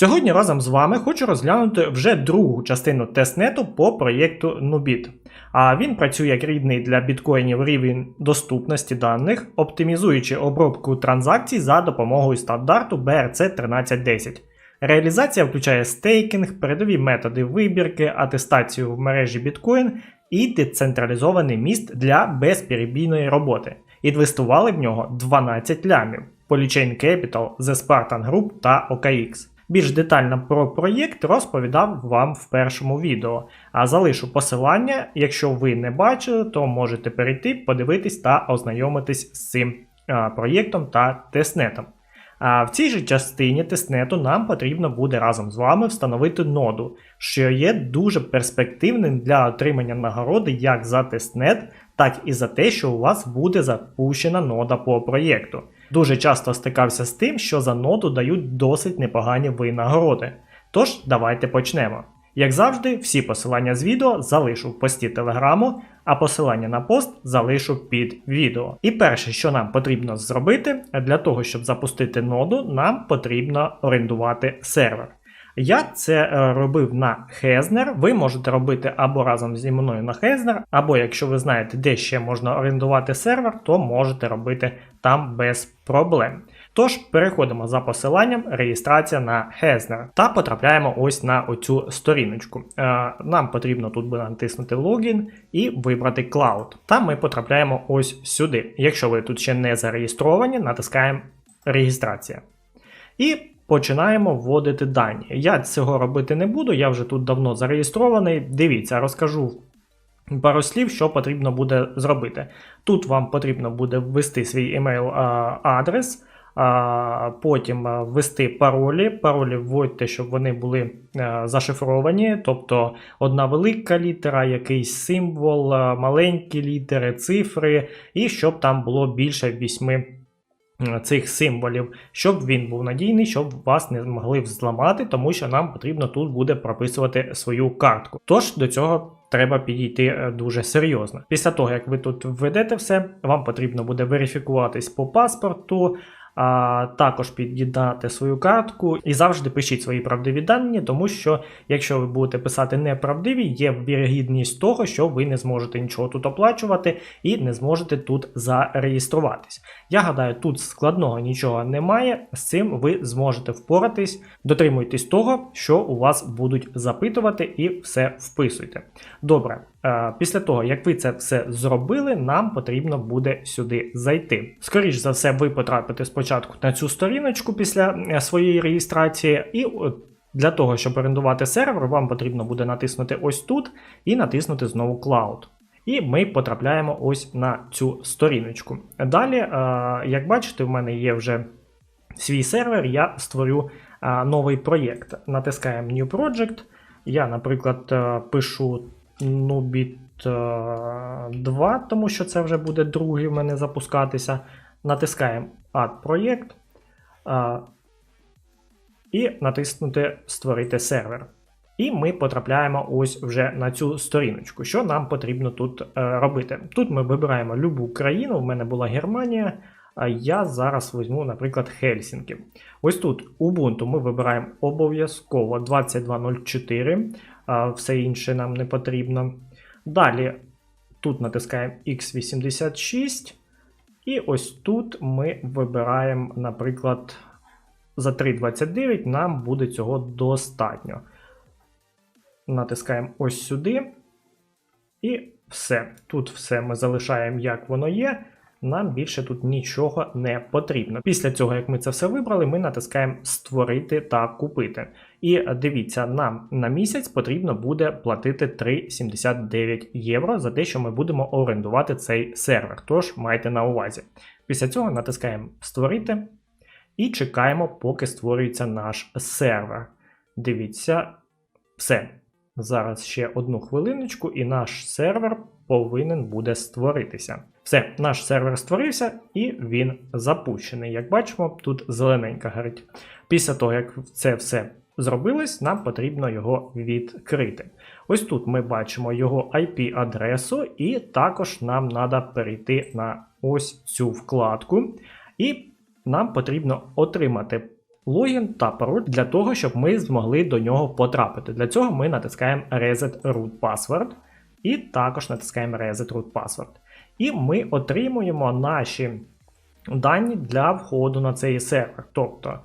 Сьогодні разом з вами хочу розглянути вже другу частину тестнету по проєкту Nubit. А він працює як рідний для біткоїнів рівень доступності даних, оптимізуючи обробку транзакцій за допомогою стандарту BRC 1310. Реалізація включає стейкінг, передові методи вибірки, атестацію в мережі біткоін і децентралізований міст для безперебійної роботи. Інвестували в нього 12 лямів. Polychain Capital, The Spartan Group та OKX. Більш детально про проєкт розповідав вам в першому відео, а залишу посилання, якщо ви не бачили, то можете перейти, подивитись та ознайомитись з цим проєктом та тестнетом. А в цій же частині тестнету нам потрібно буде разом з вами встановити ноду, що є дуже перспективним для отримання нагороди як за тестнет, так і за те, що у вас буде запущена нода по проєкту. Дуже часто стикався з тим, що за ноду дають досить непогані винагороди. Тож, давайте почнемо. Як завжди, всі посилання з відео залишу в пості телеграму, а посилання на пост залишу під відео. І перше, що нам потрібно зробити, для того, щоб запустити ноду, нам потрібно орендувати сервер. Я це е, робив на Хезнер. Ви можете робити або разом зі мною на Хезнер, або якщо ви знаєте, де ще можна орендувати сервер, то можете робити там без проблем. Тож переходимо за посиланням реєстрація на Хезнер та потрапляємо ось на оцю сторіночку. Е, Нам потрібно тут буде натиснути логін і вибрати Cloud. Та ми потрапляємо ось сюди. Якщо ви тут ще не зареєстровані, натискаємо реєстрація. І починаємо вводити дані. Я цього робити не буду, я вже тут давно зареєстрований. Дивіться, розкажу пару слів, що потрібно буде зробити. Тут вам потрібно буде ввести свій емейл адрес. Потім ввести паролі. Паролі вводьте, щоб вони були зашифровані, тобто одна велика літера, якийсь символ, маленькі літери, цифри, і щоб там було більше вісьми цих символів, щоб він був надійний, щоб вас не змогли взламати, тому що нам потрібно тут буде прописувати свою картку. Тож до цього треба підійти е, дуже серйозно. Після того, як ви тут введете все, вам потрібно буде верифікуватись по паспорту. А також під'єднати свою картку і завжди пишіть свої правдиві дані, тому що якщо ви будете писати неправдиві, є вірогідність того, що ви не зможете нічого тут оплачувати і не зможете тут зареєструватись. Я гадаю, тут складного нічого немає, з цим ви зможете впоратись, дотримуйтесь того, що у вас будуть запитувати, і все вписуйте. Добре. Після того, як ви це все зробили, нам потрібно буде сюди зайти. Скоріше за все, ви потрапите спочатку на цю сторіночку після е, своєї реєстрації, і для того, щоб орендувати сервер, вам потрібно буде натиснути ось тут і натиснути знову Cloud. І ми потрапляємо ось на цю сторіночку. Далі, як бачите, в мене є вже свій сервер, я створю новий проєкт. Натискаємо New Project. Я, наприклад, е, пишу. Nubit 2, е, тому що це вже буде другий в мене запускатися. Натискаємо Add проєкт і натиснути Створити сервер. І ми потрапляємо ось вже на цю сторіночку. Що нам потрібно тут е, робити? Тут ми вибираємо любу країну, в мене була Германія. Я зараз візьму, наприклад, Хельсінки. Ось тут Ubuntu ми вибираємо обов'язково 2204 все інше нам не потрібно. Далі тут натискаємо X86. І ось тут ми вибираємо, наприклад, за 3,29 нам буде цього достатньо. Натискаємо ось сюди. І все. Тут все ми залишаємо, як воно є нам більше тут нічого не потрібно. Після цього, як ми це все вибрали, ми натискаємо Створити та купити. І дивіться, нам на місяць потрібно буде платити 3,79 євро за те, що ми будемо орендувати цей сервер. Тож майте на увазі. Після цього натискаємо Створити. і чекаємо, поки створюється наш сервер. Дивіться, все. Зараз ще одну хвилиночку, і наш сервер повинен буде створитися. Все, наш сервер створився і він запущений. Як бачимо, тут зелененька горить. Після того, як це все зробилось, нам потрібно його відкрити. Ось тут ми бачимо його IP-адресу, і також нам треба перейти на ось цю вкладку. І нам потрібно отримати логін та пароль для того, щоб ми змогли до нього потрапити. Для цього ми натискаємо Reset Root Password і також натискаємо Reset Root Password. І ми отримуємо наші дані для входу на цей сервер, тобто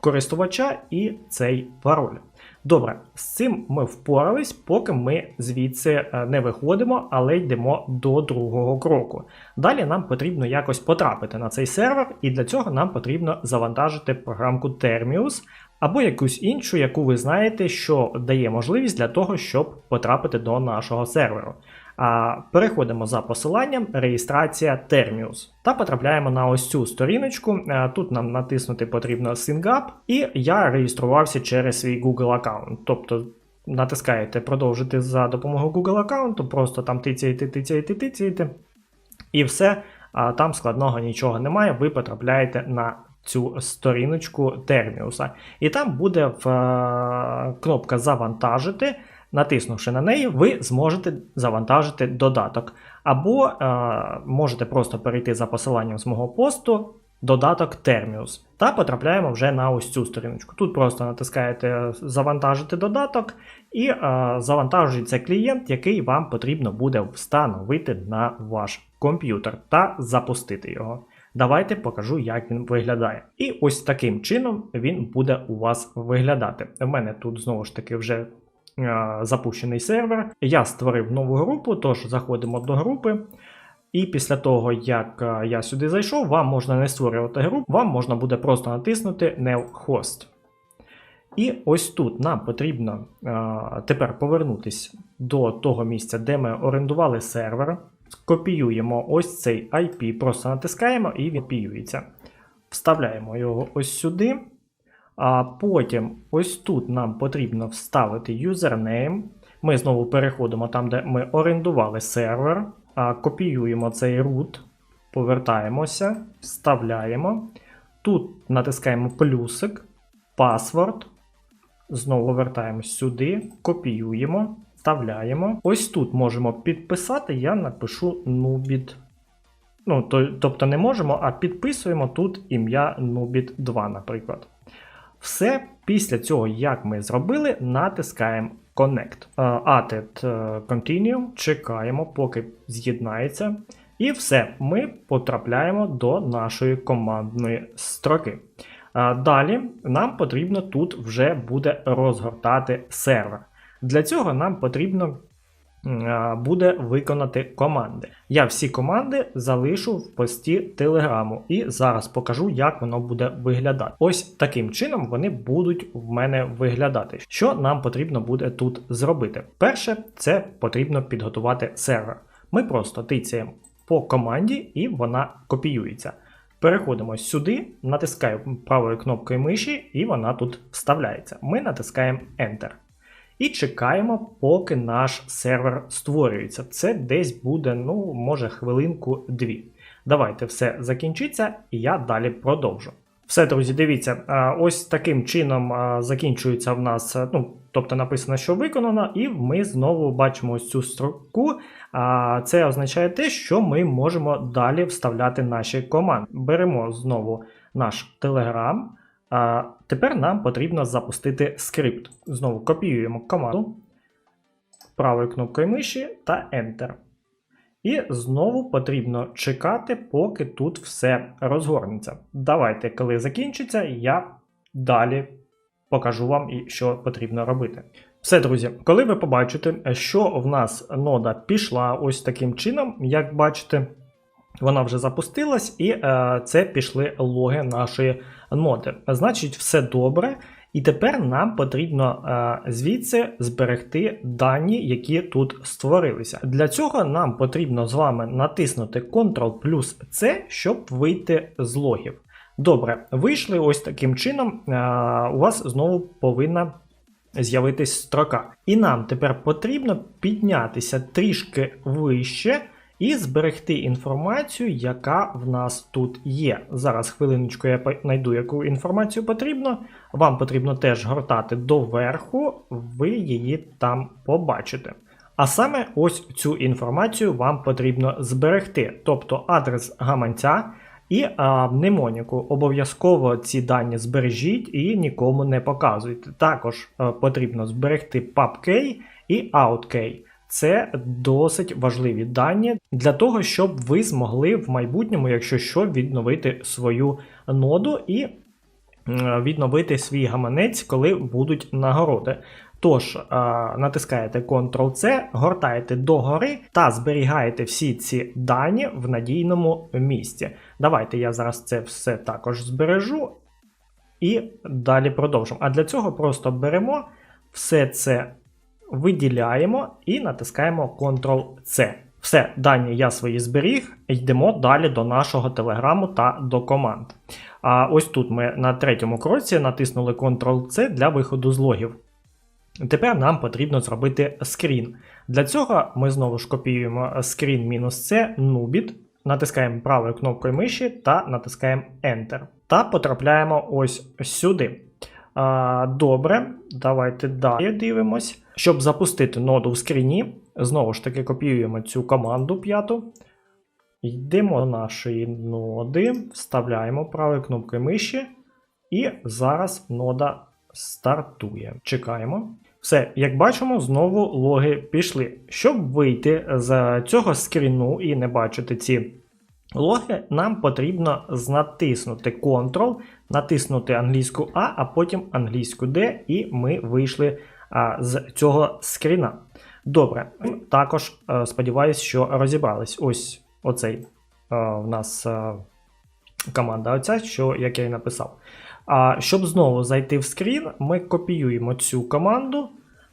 користувача і цей пароль. Добре, з цим ми впорались, поки ми звідси е, не виходимо, але йдемо до другого кроку. Далі нам потрібно якось потрапити на цей сервер, і для цього нам потрібно завантажити програмку Termius або якусь іншу, яку ви знаєте, що дає можливість для того, щоб потрапити до нашого серверу. А, Переходимо за посиланням реєстрація Termius та потрапляємо на ось цю сторіночку. Тут нам натиснути потрібно SyncUp, і я реєструвався через свій Google аккаунт. Тобто натискаєте продовжити за допомогою Google аккаунту, просто там тицяєте, тицяєте, тицяєте, і все. Там складного нічого немає. Ви потрапляєте на цю сторіночку Терміуса. І там буде в, е, кнопка Завантажити. Натиснувши на неї, ви зможете завантажити додаток. Або е, можете просто перейти за посиланням з мого посту. Додаток Termius. Та потрапляємо вже на ось цю сторіночку. Тут просто натискаєте Завантажити додаток і е, завантажується клієнт, який вам потрібно буде встановити на ваш комп'ютер та запустити його. Давайте покажу, як він виглядає. І ось таким чином він буде у вас виглядати. У мене тут знову ж таки вже е, запущений сервер. Я створив нову групу, тож заходимо до групи. І після того, як е, я сюди зайшов, вам можна не створювати групу, вам можна буде просто натиснути New Host. І ось тут нам потрібно е, тепер повернутися до того місця, де ми орендували сервер. Копіюємо ось цей IP, просто натискаємо і він копіюється. Вставляємо його ось сюди. А потім ось тут нам потрібно вставити юзернейм. Ми знову переходимо там, де ми орендували сервер. А, Копіюємо цей root, повертаємося, вставляємо. Тут натискаємо плюсик, паспорт. Знову вертаємось сюди, копіюємо, вставляємо. Ось тут можемо підписати, я напишу Nubit. Ну, то, Тобто не можемо, а підписуємо тут ім'я Nubit 2, наприклад. Все після цього, як ми зробили, натискаємо Connect. Uh, Added Continue, чекаємо, поки з'єднається. І все, ми потрапляємо до нашої командної строки. Uh, далі нам потрібно тут вже буде розгортати сервер. Для цього нам потрібно буде виконати команди. Я всі команди залишу в пості телеграму і зараз покажу, як воно буде виглядати. Ось таким чином вони будуть в мене виглядати. Що нам потрібно буде тут зробити? Перше, це потрібно підготувати сервер. Ми просто тицяємо по команді і вона копіюється. Переходимо сюди, натискаємо правою кнопкою миші, і вона тут вставляється. Ми натискаємо Enter. І чекаємо, поки наш сервер створюється. Це десь буде, ну, може, хвилинку-дві. Давайте все закінчиться, і я далі продовжу. Все, друзі, дивіться, ось таким чином закінчується в нас, ну, тобто написано, що виконано, і ми знову бачимо ось цю строку. Це означає те, що ми можемо далі вставляти наші команди. Беремо знову наш Telegram. А Тепер нам потрібно запустити скрипт. Знову копіюємо команду правою кнопкою миші та Enter. І знову потрібно чекати, поки тут все розгорнеться. Давайте, коли закінчиться, я далі покажу вам, що потрібно робити. Все, друзі, коли ви побачите, що в нас нода пішла ось таким чином, як бачите, вона вже запустилась, і е, це пішли логи нашої ноди. Значить, все добре. І тепер нам потрібно е, звідси зберегти дані, які тут створилися. Для цього нам потрібно з вами натиснути Ctrl плюс C, щоб вийти з логів. Добре, вийшли ось таким чином. а, У вас знову повинна з'явитись строка. І нам тепер потрібно піднятися трішки вище і зберегти інформацію, яка в нас тут є. Зараз хвилиночку я знайду, яку інформацію потрібно. Вам потрібно теж гортати доверху, ви її там побачите. А саме ось цю інформацію вам потрібно зберегти, тобто адрес гаманця і а, мнемоніку. Обов'язково ці дані збережіть і нікому не показуйте. Також е, потрібно зберегти PubKey і OutKey. Це досить важливі дані для того, щоб ви змогли в майбутньому, якщо що, відновити свою ноду і відновити свій гаманець, коли будуть нагороди. Тож, натискаєте Ctrl-C, гортаєте догори та зберігаєте всі ці дані в надійному місці. Давайте я зараз це все також збережу і далі продовжимо. А для цього просто беремо все це виділяємо і натискаємо Ctrl-C. Все, дані я свої зберіг, йдемо далі до нашого телеграму та до команд. А ось тут ми на третьому кроці натиснули Ctrl-C для виходу з логів. Тепер нам потрібно зробити скрін. Для цього ми знову ж копіюємо скрін-c, Nubit, натискаємо правою кнопкою миші та натискаємо Enter. Та потрапляємо ось сюди. Добре, давайте далі дивимось. Щоб запустити ноду в скріні, знову ж таки копіюємо цю команду п'яту. Йдемо до нашої ноди, вставляємо правою кнопкою миші, і зараз нода стартує. Чекаємо. Все, як бачимо, знову логи пішли. Щоб вийти з цього скріну і не бачити ці логи, нам потрібно натиснути Ctrl, натиснути англійську А, а потім англійську D, і ми вийшли з цього скріна. Добре, також е, сподіваюся, що розібрались. Ось оцей е, в нас е, команда, оця, що як я і написав. Щоб знову зайти в скрін, ми копіюємо цю команду,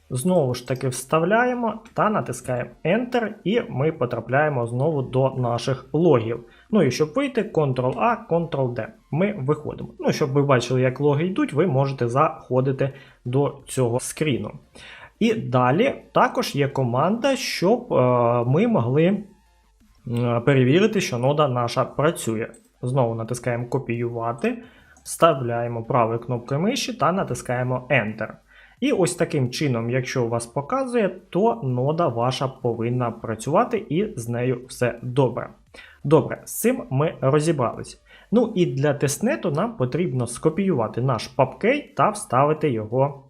знову ж таки вставляємо та натискаємо Enter, і ми потрапляємо знову до наших логів. Ну і щоб вийти, Ctrl-A, Ctrl-D. Ми виходимо. Ну, щоб ви бачили, як логи йдуть, ви можете заходити до цього скріну. І далі також є команда, щоб е, ми могли е, перевірити, що нода наша працює. Знову натискаємо копіювати, вставляємо правою кнопкою миші та натискаємо Enter. І ось таким чином, якщо у вас показує, то нода ваша повинна працювати і з нею все добре. Добре, з цим ми розібрались. Ну і для тестнету нам потрібно скопіювати наш PubKey та вставити його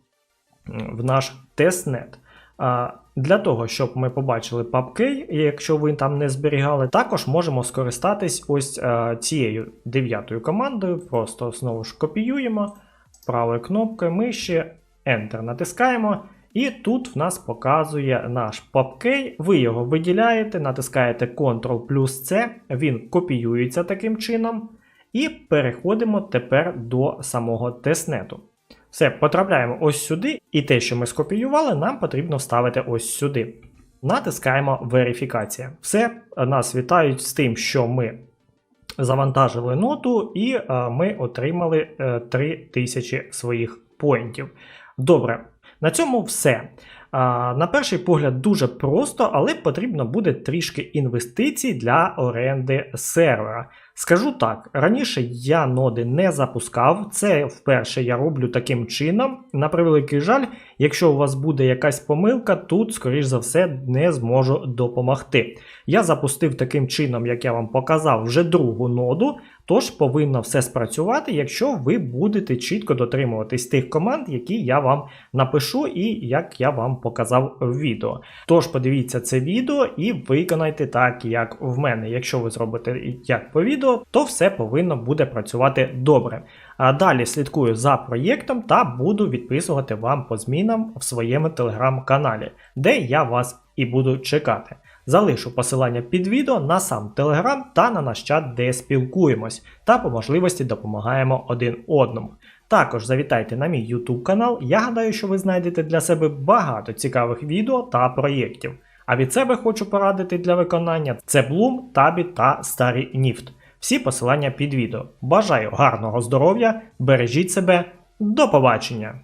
в наш тестнет. Для того, щоб ми побачили і якщо ви там не зберігали, також можемо скористатись ось цією дев'ятою командою. Просто знову ж копіюємо правою кнопкою миші, Enter натискаємо. І тут в нас показує наш PubKey, ви його виділяєте, натискаєте Ctrl плюс C, він копіюється таким чином. І переходимо тепер до самого тестнету. Все, потрапляємо ось сюди, і те, що ми скопіювали, нам потрібно вставити ось сюди. Натискаємо верифікація. Все, нас вітають з тим, що ми завантажили ноту, і е, ми отримали е, 3000 своїх поінтів. Добре, на цьому все. На перший погляд, дуже просто, але потрібно буде трішки інвестицій для оренди сервера. Скажу так, раніше я ноди не запускав, це вперше я роблю таким чином. На превеликий жаль, якщо у вас буде якась помилка, тут, скоріш за все, не зможу допомогти. Я запустив таким чином, як я вам показав, вже другу ноду. Тож повинно все спрацювати, якщо ви будете чітко дотримуватись тих команд, які я вам напишу, і як я вам показав в відео. Тож подивіться це відео і виконайте так, як в мене. Якщо ви зробите як по відео, то все повинно буде працювати добре. А далі слідкую за проєктом та буду відписувати вам по змінам в своєму телеграм-каналі, де я вас і буду чекати. Залишу посилання під відео на сам Телеграм та на наш чат, де спілкуємось, та по можливості допомагаємо один одному. Також завітайте на мій YouTube канал, я гадаю, що ви знайдете для себе багато цікавих відео та проєктів. А від себе хочу порадити для виконання це Bloom, Tabі та Старий Ніфт. Всі посилання під відео. Бажаю гарного здоров'я, бережіть себе, до побачення!